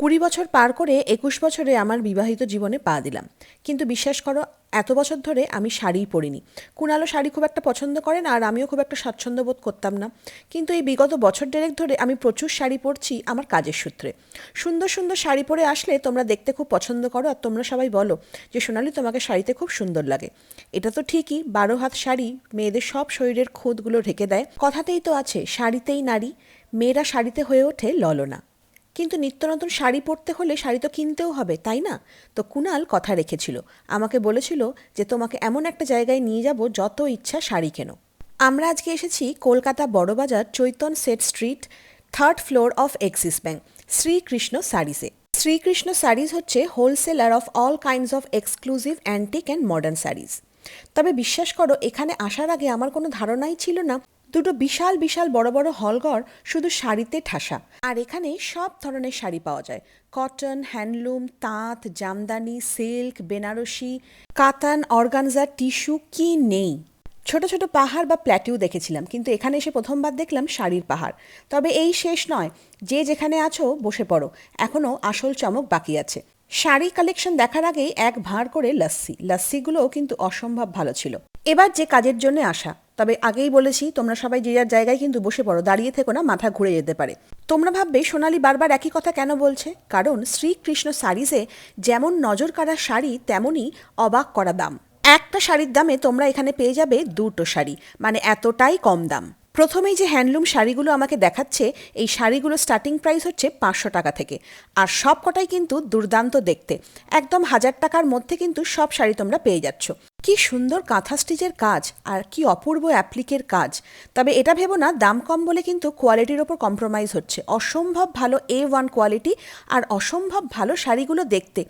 কুড়ি বছর পার করে একুশ বছরে আমার বিবাহিত জীবনে পা দিলাম। কিন্তু বিশ্বাস করো, এত বছর ধরে আমি শাড়িই পরিনি। কুণালও শাড়ি খুব একটা পছন্দ করে না আর আমিও খুব একটা স্বাচ্ছন্দ্য বোধ করতাম না। কিন্তু এই বিগত বছর দেড়েক ধরে আমি প্রচুর শাড়ি পরছি আমার কাজের সূত্রে। সুন্দর সুন্দর শাড়ি পরে আসলে তোমরা দেখতে খুব পছন্দ করো আর তোমরা সবাই বলো যে, সোনালি, তোমাকে শাড়িতে খুব সুন্দর লাগে। এটা তো ঠিকই, বারো হাত শাড়ি মেয়েদের সব শরীরের খুঁতগুলো ঢেকে দেয়। কথাতেই তো আছে, শাড়িতেই নারী, মেয়েরা শাড়িতে হয়ে ওঠে ললনা। কিন্তু নিত্য নতুন শাড়ি পরতে হলে শাড়ি তো কিনতেও হবে, তাই না? তো কুনাল কথা রেখেছিল। আমাকে বলেছিল যে তোমাকে এমন একটা জায়গায় নিয়ে যাব যত ইচ্ছা শাড়ি কেনো। আমরা আজকে এসেছি Kolkata Burrabazar Chaitan Sett street, third floor of Axis Bank Shrikrishna saris Shrikrishna saris হচ্ছে wholesaler of all kinds of exclusive, antique and modern saris তবে বিশ্বাস করো, এখানে আসার আগে আমার কোনো ধারণাই ছিল না দুটো বিশাল বিশাল বড় বড় হলঘর শুধু শাড়িতে ঠাসা। আর এখানে সব ধরনের শাড়ি পাওয়া যায়। কটন, হ্যান্ডলুম, তাঁত, জামদানি, সিল্ক, বেনারসি, কাতান অর্গানজা টিস্যু, কি নেই। ছোট ছোট পাহাড় বা প্ল্যাটিউ দেখেছিলাম, কিন্তু এখানে এসে প্রথমবার দেখলাম শাড়ির পাহাড়। তবে এই শেষ নয়, যে যেখানে আছো বসে পড়ো। এখনও আসল চমক বাকি আছে। শাড়ি কালেকশন দেখার আগেই এক ভাঁড় করে লাস্সি লাস্সিগুলোও কিন্তু অসম্ভব ভালো ছিল। এবার যে কাজের জন্য আসা, তবে আগেই বলেছি, তোমরা সবাই যে যার জায়গায় কিন্তু বসে পড়ো, দাঁড়িয়ে থেকো না, মাথা ঘুরে যেতে পারে। তোমরা ভাববে, সোনালি বারবার একই কথা কেন বলছে? কারণ শ্রীকৃষ্ণ শাড়িজে যেমন নজর কাড়া শাড়ি তেমনই অবাক করা দাম। একটা শাড়ির দামে তোমরা এখানে পেয়ে যাবে দুটো শাড়ি মানে এতটাই কম দাম। প্রথমেই যে হ্যান্ডলুম শাড়িগুলো আমাকে দেখাচ্ছে, এই শাড়িগুলো স্টার্টিং প্রাইস হচ্ছে পাঁচশো টাকা থেকে। আর সব কটাই কিন্তু দুর্দান্ত দেখতে। একদম হাজার টাকার মধ্যে কিন্তু সব শাড়ি তোমরা পেয়ে যাচ্ছ। কি সুন্দর কাঁথা স্টিচের কাজ, আর কি অপূর্ব অ্যাপ্লিকের কাজ। তবে এটা ভেবো না, দাম কম বলে কিন্তু কোয়ালিটির ওপর কম্প্রোমাইজ হচ্ছে। অসম্ভব ভালো এ ওয়ান কোয়ালিটি আর অসম্ভব ভালো শাড়িগুলো দেখতে।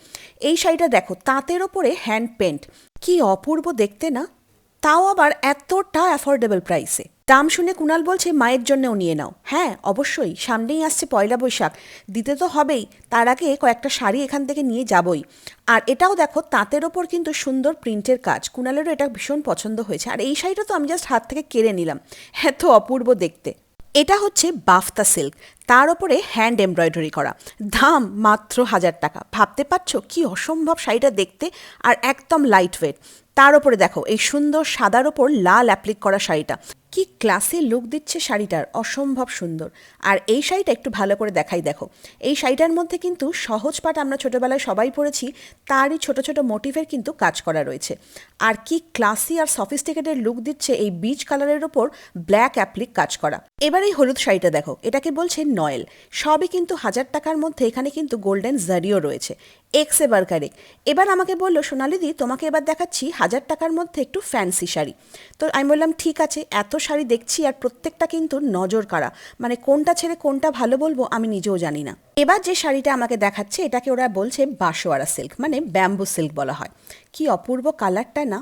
এই শাড়িটা দেখো, তাঁতের ওপরে হ্যান্ড পেন্ট। কি অপূর্ব দেখতে না? তাও আবার এতটা অ্যাফোর্ডেবল প্রাইসে দাম শুনে কুণাল বলছে, মায়ের জন্যও নিয়ে নাও। হ্যাঁ অবশ্যই, সামনেই আসছে পয়লা বৈশাখ। দিতে তো হবেই, তার আগে কয়েকটা শাড়ি এখান থেকে নিয়ে যাবই। আর এটাও দেখো, তাঁতের ওপর কিন্তু সুন্দর প্রিন্টের কাজ। কুণালেরও এটা ভীষণ পছন্দ হয়েছে। আর এই শাড়িটা তো আমি জাস্ট হাত থেকে কেড়ে নিলাম। এত অপূর্ব দেখতে। এটা হচ্ছে বাফতা সিল্ক। তার ওপরে হ্যান্ড এমব্রয়ডারি করা। দাম মাত্র হাজার টাকা। ভাবতে পারছ, কি অসম্ভব শাড়িটা দেখতে, আর একদম লাইট ওয়েট তার ওপরে দেখো, এই সুন্দর সাদার ওপর লাল অ্যাপ্লিক করা শাড়িটা। কি ক্লাসে লুক দিচ্ছে শাড়িটার? অসম্ভব সুন্দর। আর এই শাড়িটা একটু ভালো করে দেখাই দেখো। এই শাড়িটার মধ্যে কিন্তু সহজ পাট আমরা ছোটোবেলায় সবাই পড়েছি তারই ছোট ছোট মোটিভের কিন্তু কাজ করা রয়েছে। আর কি ক্লাসি আর সফিস্টিকেটেড লুক দিচ্ছে এই বিচ কালারের ওপর ব্ল্যাক অ্যাপ্লিক কাজ করা। এবার এই হলুদ শাড়িটা দেখো, এটাকে বলছে নয়েল। সবই কিন্তু হাজার টাকার মধ্যে এখানে কিন্তু গোল্ডেন জারিও রয়েছে। এক্স বার্গারে এবার আমাকে বলল, সোনালিদি, তোমাকে এবার দেখাচ্ছি হাজার টাকার মধ্যে একটু ফ্যান্সি শাড়ি। তো আমি বললাম, ঠিক আছে, এত শাড়ি দেখছি আর প্রত্যেকটা কিন্তু নজর কাড়া মানে কোনটা ছেড়ে কোনটা ভালো বলব আমি নিজেও জানি না। এবার যে শাড়িটা আমাকে দেখাচ্ছে, এটাকে ওরা বলছে বাঁশোয়ারা সিল্ক মানে ব্যাম্বু সিল্ক বলা হয়। কি অপূর্ব কালারটা না?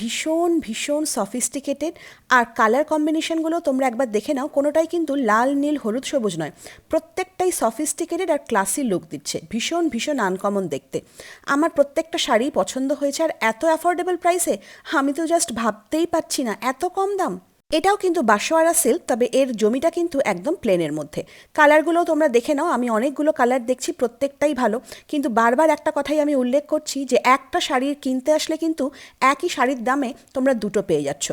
ভীষণ ভীষণ সফিস্টিকেটেড আর কালার কম্বিনেশনগুলো তোমরা একবার দেখে নাও, কোনোটাই কিন্তু লাল, নীল, হলুদ, সবুজ নয়। প্রত্যেকটাই সফিস্টিকেটেড আর ক্লাসি লুক দিচ্ছে। ভীষণ ভীষণ আনকমন দেখতে। আমার প্রত্যেকটা শাড়ি পছন্দ হয়েছে আর এত অ্যাফোর্ডেবল প্রাইসে আমি তো জাস্ট ভাবতেই পারছি না। এত কম দাম? এটাও কিন্তু বাঁশোয়ারা সিল্ক তবে এর জমিটা কিন্তু একদম প্লেনের মধ্যে। কালারগুলো তোমরা দেখে নাও, আমি অনেকগুলো কালার দেখছি, প্রত্যেকটাই ভালো। কিন্তু বারবার একটা কথাই আমি উল্লেখ করছি যে, একটা শাড়ির কিনতে আসলে কিন্তু একই শাড়ির দামে তোমরা দুটো পেয়ে যাচ্ছ।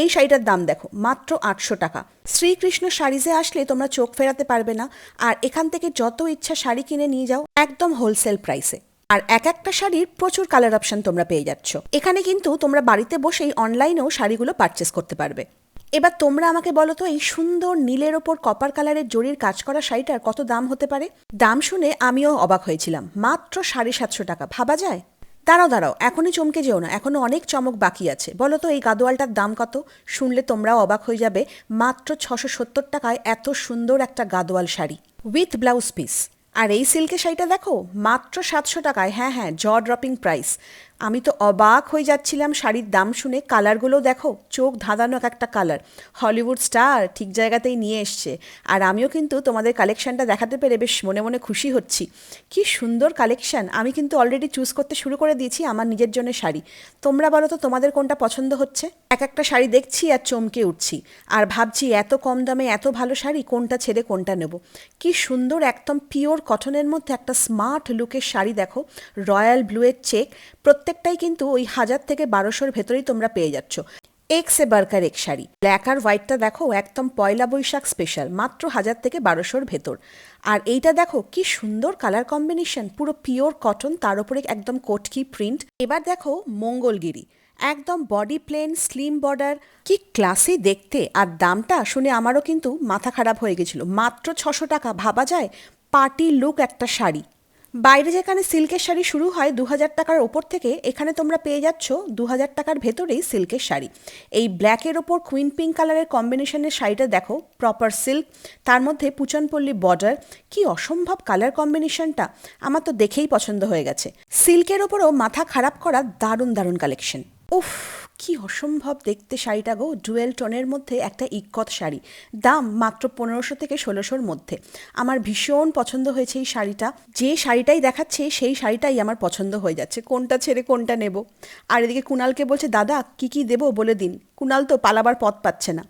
এই শাড়িটার দাম দেখো, মাত্র আটশো টাকা। শ্রীকৃষ্ণ শাড়িজে আসলে তোমরা চোখ ফেরাতে পারবে না, আর এখান থেকে যত ইচ্ছা শাড়ি কিনে নিয়ে যাও, একদম হোলসেল প্রাইসে আর এক একটা শাড়ির প্রচুর কালার অপশন তোমরা পেয়ে যাচ্ছ। এখানে কিন্তু তোমরা বাড়িতে বসেই অনলাইনেও শাড়িগুলো পারচেস করতে পারবে। এবার তোমরা আমাকে বলো তো, এই সুন্দর নীলের ওপর কপার কালারের জরির কাজ করা শাড়িটার কত দাম হতে পারে? দাম শুনে আমিও অবাক হয়েছিলাম। মাত্র সাড়ে সাতশো টাকা। ভাবা যায়? দাঁড়াও দাঁড়াও, এখনই চমকে যেও না। এখনও অনেক চমক বাকি আছে। বলো তো, এই গাদোয়ালটার দাম কত? শুনলে তোমরাও অবাক হয়ে যাবে। মাত্র ছশো সত্তর টাকায় এত সুন্দর একটা Gadwal sari. With blouse piece. আর এই সিল্কের শাড়িটা দেখো, মাত্র সাতশো টাকায়। হ্যাঁ হ্যাঁ জ ড্রপিং প্রাইস আমি তো অবাক হয়ে যাচ্ছিলাম শাড়ির দাম শুনে। কালারগুলো দেখো, চোখ ধাঁধানো এক একটা কালার। হলিউড স্টার ঠিক জায়গাতেই নিয়ে এসছে। আর আমিও কিন্তু তোমাদের কালেকশানটা দেখাতে পেরে বেশ মনে মনে খুশি হচ্ছি। কি সুন্দর কালেকশন। আমি কিন্তু অলরেডি চুজ করতে শুরু করে দিয়েছি আমার নিজের জন্য শাড়ি। তোমরা বলো তো, তোমাদের কোনটা পছন্দ হচ্ছে? এক একটা শাড়ি দেখছি আর চমকে উঠছি। আর ভাবছি, এত কম দামে এত ভালো শাড়ি, কোনটা ছেড়ে কোনটা নেব? কি সুন্দর একদম পিওর কটনের মধ্যে একটা স্মার্ট লুকের শাড়ি দেখো। রয়্যাল ব্লুয়ের চেক প্রত্যেকটাই কিন্তু ওই হাজার থেকে বারোশোর ভেতরেই তোমরা পেয়ে যাচ্ছ। এক্সে বার্কার এক শাড়ি। ব্ল্যাক আর হোয়াইটটা দেখো, একদম পয়লা বৈশাখ স্পেশাল মাত্র হাজার থেকে বারোশোর ভেতর। আর এইটা দেখো, কি সুন্দর কালার কম্বিনেশন পুরো পিওর কটন তার উপরে একদম কোটকি প্রিন্ট এবার দেখো মঙ্গলগিরি, একদম বডি প্লেন স্লিম বর্ডার কি ক্লাসি দেখতে। আর দামটা শুনে আমারও কিন্তু মাথা খারাপ হয়ে গেছিল। মাত্র ছশো টাকা, ভাবা যায়? পার্টি লুক একটা শাড়ি। বাইরে যেখানে সিল্কের শাড়ি শুরু হয় দু হাজার টাকার ওপর থেকে, এখানে তোমরা পেয়ে যাচ্ছ দু হাজার টাকার ভেতরেই সিল্কের শাড়ি। এই ব্ল্যাকের ওপর কুইন পিঙ্ক কালারের কম্বিনেশনের শাড়িটা দেখো প্রপার সিল্ক তার মধ্যে পুচনপল্লী বর্ডার কি অসম্ভব কালার কম্বিনেশনটা আমার তো দেখেই পছন্দ হয়ে গেছে। সিল্কের ওপরও মাথা খারাপ করা দারুণ দারুণ কালেকশন উফ, কি অসম্ভব দেখতে শাড়িটা গো। ডুয়েল টনের মধ্যে একটা ইক্কত শাড়ি। দাম মাত্র পনেরোশো থেকে ষোলোশোর মধ্যে। আমার ভীষণ পছন্দ হয়েছে এই শাড়িটা। যে শাড়িটাই দেখাচ্ছে, সেই শাড়িটাই আমার পছন্দ হয়ে যাচ্ছে। কোনটা ছেড়ে কোনটা নেব। আর এদিকে কুনালকে বলছে, দাদা, কি কি দেবো বলে দিন। কুনাল তো পালাবার পথ পাচ্ছে না।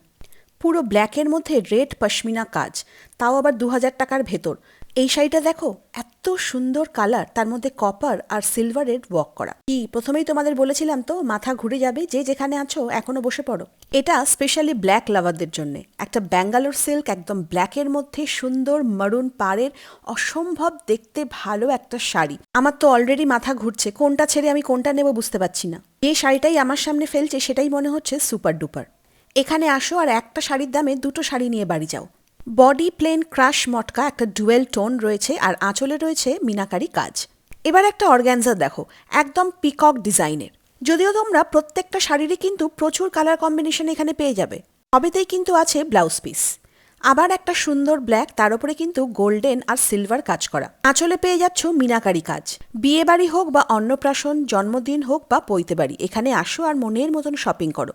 পুরো ব্ল্যাকের মধ্যে রেড পশমিনা কাজ। তাও আবার দু হাজার টাকার ভেতর। এই শাড়িটা দেখো, এত সুন্দর কালার, তার মধ্যে কপার আর সিলভারের ওয়ার্ক করা। কি, প্রথমেই তোমাদের বলেছিলাম তো, মাথা ঘুরে যাবে, যে যেখানে আছো এখনও বসে পড়ো। এটা স্পেশালি ব্ল্যাক লাভারদের জন্য। একটা ব্যাঙ্গালোর সিল্ক একদম ব্ল্যাকের মধ্যে সুন্দর মারুন পাড়ের, অসম্ভব দেখতে ভালো একটা শাড়ি। আমার তো অলরেডি মাথা ঘুরছে, কোনটা ছেড়ে আমি কোনটা নেব বুঝতে পারছি না। যে শাড়িটাই আমার সামনে ফেলছে, সেটাই মনে হচ্ছে সুপার ডুপার এখানে আসো আর একটা শাড়ির দামে দুটো শাড়ি নিয়ে বাড়ি যাও। বডি প্লেন ক্রাশ মটকা একটা ডুয়েল টোন রয়েছে আর আঁচলে রয়েছে মিনাকারি কাজ। এবার একটা অর্গ্যানজার দেখো, একদম পিকক ডিজাইনের। যদিও তোমরা প্রত্যেকটা শাড়িরই কিন্তু প্রচুর কালার কম্বিনেশন এখানে পেয়ে যাবে। তবেতেই কিন্তু আছে ব্লাউজ পিস আবার একটা সুন্দর ব্ল্যাক তার উপরে কিন্তু গোল্ডেন আর সিলভার কাজ করা। আঁচলে পেয়ে যাচ্ছ মিনাকারি কাজ। বিয়ে বাড়ি হোক বা অন্নপ্রাশন, জন্মদিন হোক বা পৈতে বাড়ি, এখানে আসো আর মনের মতন শপিং করো।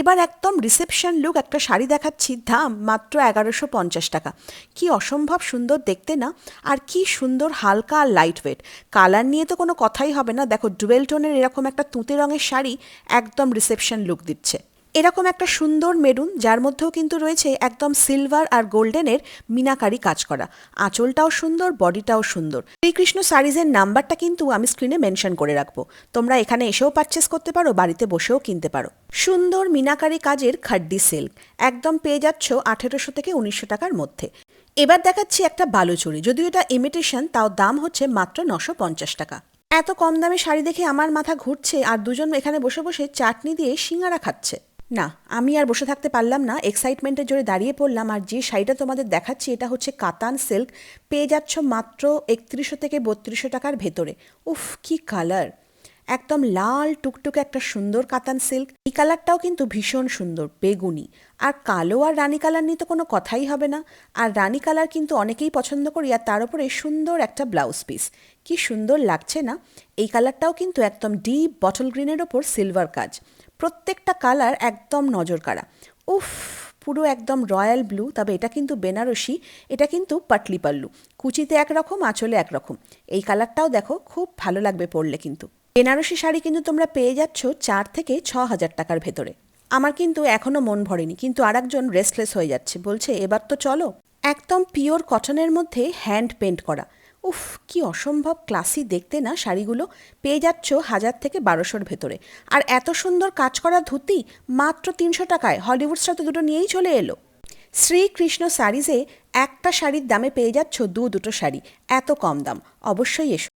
এবার একদম রিসেপশন লুক একটা শাড়ি দেখাচ্ছি, দাম মাত্র এগারোশো পঞ্চাশ টাকা। কি অসম্ভব সুন্দর দেখতে না? আর কি সুন্দর হালকা আর লাইট ওয়েট কালার নিয়ে তো কোনো কথাই হবে না। দেখো ডুয়েল টোনের এরকম একটা তুঁতে রঙের শাড়ি একদম রিসেপশন লুক দিচ্ছে। এরকম একটা সুন্দর মেরুন যার মধ্যেও কিন্তু রয়েছে একদম সিলভার আর গোল্ডেনের মিনাকারি কাজ করা। আঁচলটাও সুন্দর, বডিটাও সুন্দর। শ্রীকৃষ্ণ সারিজের নাম্বারটা কিন্তু আমি স্ক্রিনে মেনশন করে রাখব। তোমরা এখানে এসেও পারচেস করতে পারো, বাড়িতে বসেও কিনতে পারো। সুন্দর মিনাকারি কাজের খাড্ডি সিল্ক একদম পেয়ে যাচ্ছ আঠেরোশো থেকে উনিশশো টাকার মধ্যে। এবার দেখাচ্ছি একটা বালুচুরি যদিও এটা ইমিটেশন তাও দাম হচ্ছে মাত্র নশো পঞ্চাশ টাকা। এত কম দামে শাড়ি দেখে আমার মাথা ঘুরছে আর দুজন এখানে বসে বসে চাটনি দিয়ে সিঙ্গারা খাচ্ছে। না, আমি আর বসে থাকতে পারলাম না এক্সাইটমেন্টের জোরে দাঁড়িয়ে পড়লাম, আর যে শাড়িটা তোমাদের দেখাচ্ছি, এটা হচ্ছে কাতান সিল্ক পেয়ে যাচ্ছ মাত্র একত্রিশশো থেকে বত্রিশশো টাকার ভেতরে। উফ, কি কালার একদম লাল টুকটুকে একটা সুন্দর কাতান সিল্ক। এই কালারটাও কিন্তু ভীষণ সুন্দর, বেগুনি। আর কালো আর রানী কালার নিয়ে তো কোনো কথাই হবে না। আর রানী কালার কিন্তু অনেকেই পছন্দ করি, আর তার উপরে সুন্দর একটা ব্লাউজ পিস। কি সুন্দর লাগছে না? এই কালারটাও কিন্তু একদম ডিপ বটল গ্রিনের ওপর সিলভার কাজ। প্রত্যেকটা কালার একদম নজর কাড়া উফ, পুরো একদম রয়্যাল ব্লু, তবে এটা কিন্তু বেনারসি, এটা কিন্তু পাটলি পাল্লু কুচিতে একরকম, আঁচলে একরকম। এই কালারটাও দেখো, খুব ভালো লাগবে পরলে কিন্তু। বেনারসি শাড়ি কিন্তু তোমরা পেয়ে যাচ্ছ চার থেকে ছ হাজার টাকার ভেতরে। আমার কিন্তু এখনও মন ভরেনি, কিন্তু আরেকজন রেস্টলেস হয়ে যাচ্ছে, বলছে, এবার তো চলো। একদম পিওর কটনের মধ্যে হ্যান্ড পেন্ট করা। উফ, কি অসম্ভব ক্লাসি দেখতে না শাড়িগুলো। পেয়ে যাচ্ছ হাজার থেকে বারোশোর ভেতরে। আর এত সুন্দর কাজ করা ধুতি, মাত্র তিনশো টাকায়। হলিউডসটা তো দুটো নিয়েই চলে এলো। শ্রীকৃষ্ণ শাড়িজে একটা শাড়ির দামে পেয়ে যাচ্ছ দু দুটো শাড়ি। এত কম দাম। অবশ্যই এসো।